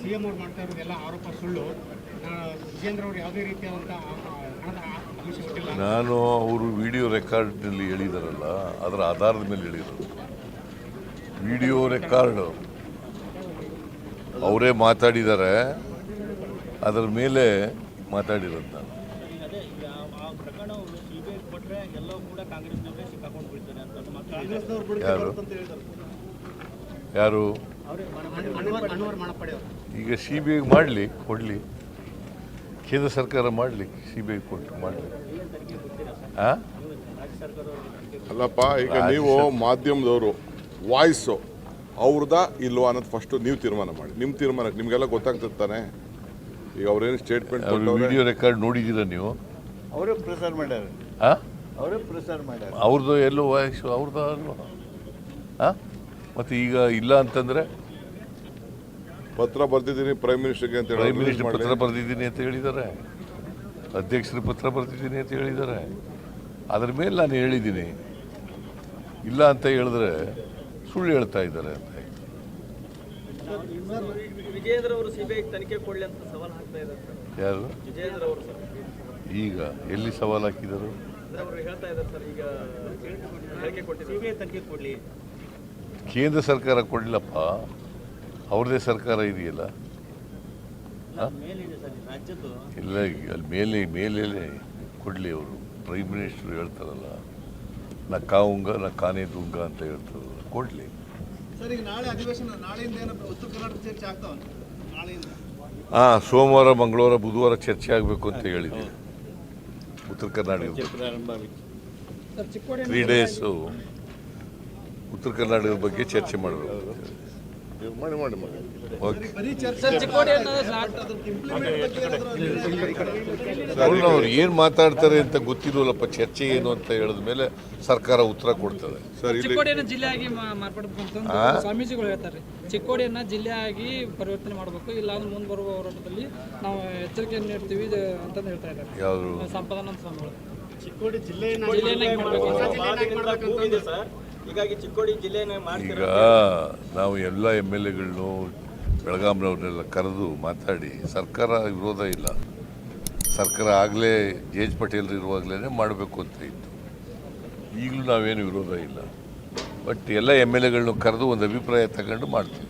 CM ಅವ್ರು ಮಾಡ್ತಾ ಇರೋದೆಲ್ಲ ಆರೋಪ ಸುಳ್ಳು. ವಿಜೇಂದ್ರ ಅವರು ಯಾವುದೇ ರೀತಿಯಾದಂಥ ಹಣದ ಆಮಿಷ ಕೊಟ್ಟಿಲ್ಲ ನಾನು ಅವರು ವಿಡಿಯೋ ರೆಕಾರ್ಡ್ನಲ್ಲಿ ಹೇಳಿದಾರಲ್ಲ ಅದರ ಆಧಾರದ ಮೇಲೆ ಹೇಳಿದರು. Video record. ಅವರೇ ಮಾತಾಡಿದ್ದಾರೆ ಅದರ ಮೇಲೆ ಮಾತಾಡಿರೋದು ನಾನು. ಯಾರು? ಈಗ ಸಿ ಬಿ ಐಗೆ ಮಾಡಲಿ ಕೊಡಲಿ. ಕೇಂದ್ರ ಸರ್ಕಾರ ಮಾಡಲಿ ಸಿ ಬಿ ಐ ಕೊಟ್ಟು ಮಾಡಲಿ. ಹಾಂ ಅಲ್ಲಪ್ಪ ಈಗ ನೀವು ಮಾಧ್ಯಮದವರು ವಾಯ್ಸು ಅವ್ರದಾ ಇಲ್ವಾ ಅನ್ನೋದು ಫಸ್ಟು ನೀವು ತೀರ್ಮಾನ ಮಾಡಿ. ನಿಮ್ಮ ತೀರ್ಮಾನಕ್ಕೆ ನಿಮಗೆಲ್ಲ ಗೊತ್ತಾಗ್ತಿರ್ತಾನೆ ಈಗ ಅವ್ರೇನು ಸ್ಟೇಟ್ಮೆಂಟ್ ಅವ್ರ ವಿಡಿಯೋ ರೆಕಾರ್ಡ್ ನೋಡಿದ್ದೀರಾ ನೀವು? ಅವರೇ ಪ್ರಸಾರ ಮಾಡ್ಯಾರ. ಹಾಂ ಅವರೇ ಪ್ರಸಾರ ಮಾಡ್ಯಾರ. ಅವ್ರದ್ದು ಎಲ್ಲೋ ವಾಯ್ಸು ಅವ್ರದ್ದು ಅಲ್ವಾ? ಹಾಂ ಮತ್ತು ಈಗ ಇಲ್ಲ ಅಂತಂದರೆ ಪತ್ರ ಬರ್ತಿದ್ದೀನಿ ಪ್ರೈಮ್ ಮಿನಿಸ್ಟರ್ಗೆ ಅಂತ ಪ್ರೈಮ್ ಹೇಳಿ ಮಿನಿಸ್ಟರ್ ಪತ್ರ ಬರೆದಿದ್ದೀನಿ ಅಂತ ಹೇಳಿದ್ದಾರೆ. ಅಧ್ಯಕ್ಷರು ಪತ್ರ ಬರೆದಿದ್ದೀನಿ ಅಂತ ಹೇಳಿದ್ದಾರೆ. ಅದ್ರ ಮೇಲೆ ನಾನು ಹೇಳಿದ್ದೀನಿ. ಇಲ್ಲ ಅಂತ ಹೇಳಿದ್ರೆ ಸುಳ್ಳು ಹೇಳ್ತಾ ಇದ್ದಾರೆ ಅಂತ ಯಾರು? ವಿಜಯೇಂದ್ರ ಅವರು ಸರ್. ಈಗ ಎಲ್ಲಿ ಸವಾಲು ಹಾಕಿದರು? ಕೇಂದ್ರ ಸರ್ಕಾರ ಕೊಡಲಪ್ಪ ಅವ್ರದೇ ಸರ್ಕಾರ ಇದೆಯಲ್ಲ? ಮೇಲಿದೆ ಸರ್ ರಾಜ್ಯದ್ದು ಇಲ್ಲ ಅಲ್ಲಿ ಮೇಲೆ ಮೇಲೆ ಕೊಡಲಿ ಅವರು. ಪ್ರೈಮ್ ಮಿನಿಸ್ಟರ್ ಹೇಳ್ತಾರಲ್ಲ ನಾ ಕಾವುಂಗ ನಾ ಕಾನೇ ದುಂಗ ಅಂತ ಹೇಳ್ತಾರಲ್ಲ ಕೊಡಲಿ. ಸರ್ ಈಗ ನಾಳೆ ಅಧಿವೇಶನ ನಾಳೆಯಿಂದ ಏನೋ ಉತ್ತರ ಕರ್ನಾಟಕ ಚರ್ಚೆ ಆಗ್ತಾವ ನಾಳೆಯಿಂದ? ಹಾಂ ಸೋಮವಾರ ಮಂಗಳವಾರ ಬುಧವಾರ ಚರ್ಚೆ ಆಗಬೇಕು ಅಂತ ಹೇಳಿದ್ದೀನಿ ಉತ್ತರ ಕರ್ನಾಟಕ ತ್ರೀ ಡೇಸು ಉತ್ತರ ಕರ್ನಾಟಕದ ಬಗ್ಗೆ ಚರ್ಚೆ ಮಾಡಬೇಕು ಮಾಡಿ ಮಾಡಿ ಮಾಡಿ. ಅವ್ರು ಏನು ಮಾತಾಡ್ತಾರೆ ಅಂತ ಗೊತ್ತಿರೋಲ್ಲಪ್ಪ ಚರ್ಚೆ ಏನು ಅಂತ ಹೇಳಿದ ಮೇಲೆ ಸರ್ಕಾರ ಉತ್ತರ ಕೊಡ್ತದೆ. ಸರ್ ಜಿಲ್ಲೆಯಾಗಿ ಸ್ವಾಮೀಜಿಗಳು ಹೇಳ್ತಾರೆ. ಚಿಕ್ಕೋಡಿಯನ್ನ ಜಿಲ್ಲೆಯಾಗಿ ಪರಿವರ್ತನೆ ಮಾಡಬೇಕು. ಇಲ್ಲ ಅಂದ್ರೆ ಮುಂದೆ ಬರುವ ಹೋರಾಟದಲ್ಲಿ ನಾವು ಎಚ್ಚರಿಕೆಯನ್ನು ನೀಡ್ತೀವಿ ಇದು ಅಂತಂದು ಹೇಳ್ತಾ ಇದ್ದಾರೆ. ಯಾರು ಸಂಪದಾನಂದ ಸ್ವಾಮಿಗಳು. ಚಿಕ್ಕೋಡಿ ಜಿಲ್ಲೆಯನ್ನು ಈಗ ನಾವು ಎಲ್ಲ ಎಂ ಎಲ್ ಎಗಳನ್ನು ಬೆಳಗಾಂನವ್ರನ್ನೆಲ್ಲ ಕರೆದು ಮಾತಾಡಿ ಸರ್ಕಾರ ವಿರೋಧ ಇಲ್ಲ. ಸರ್ಕಾರ ಆಗಲೇ ಜೆ ಎಚ್ ಪಟೇಲ್ ಇರುವಾಗಲೇ ಮಾಡಬೇಕು ಅಂತ ಇತ್ತು. ಈಗಲೂ ನಾವೇನು ವಿರೋಧ ಇಲ್ಲ. ಬಟ್ ಎಲ್ಲ ಎಂ ಎಲ್ ಎಗಳನ್ನು ಕರೆದು ಒಂದು ಅಭಿಪ್ರಾಯ ತಗೊಂಡು ಮಾಡ್ತೀವಿ.